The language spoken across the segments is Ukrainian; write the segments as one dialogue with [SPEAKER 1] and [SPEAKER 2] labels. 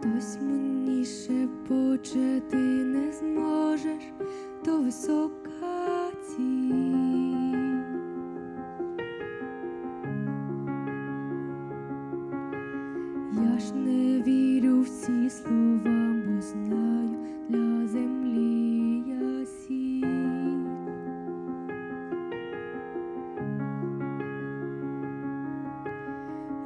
[SPEAKER 1] Хтось мені шепоче, ти не зможеш, то висока ціль. Я ж не вірю в ці слова, бо знаю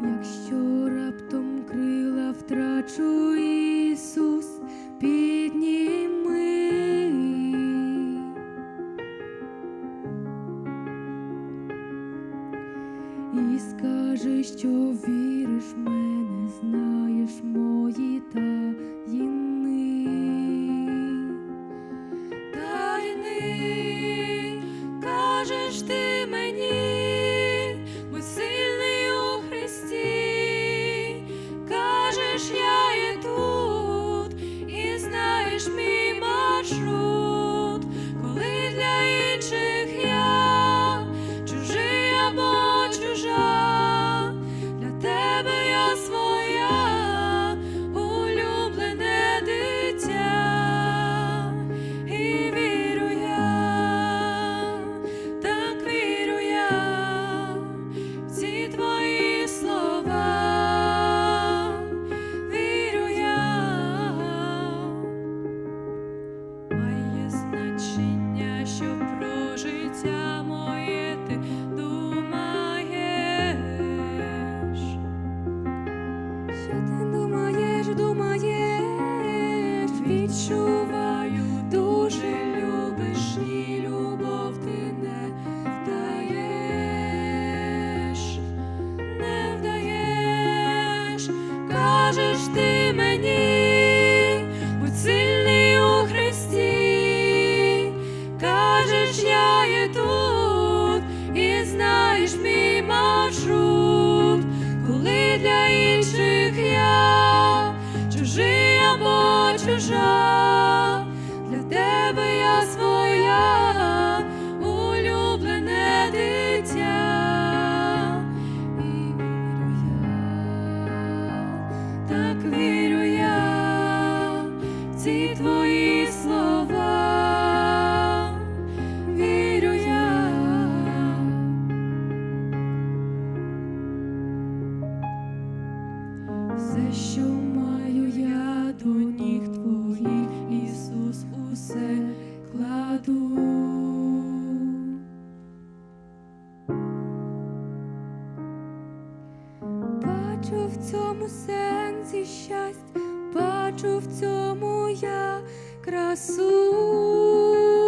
[SPEAKER 1] Якщо раптом крила втрачу Ісус, підніми. І скажи, що віриш в мене, знаєш мої таїни. Кажеш ти мені, уцільний у Христі, кажеш, я є тут, і знаєш мій маршрут, коли для інших я чужий або чужа, Все, що маю я до ніг твоїх, Ісус, усе кладу. Бачу в цьому сенсі щастя, бачу в цьому я красу.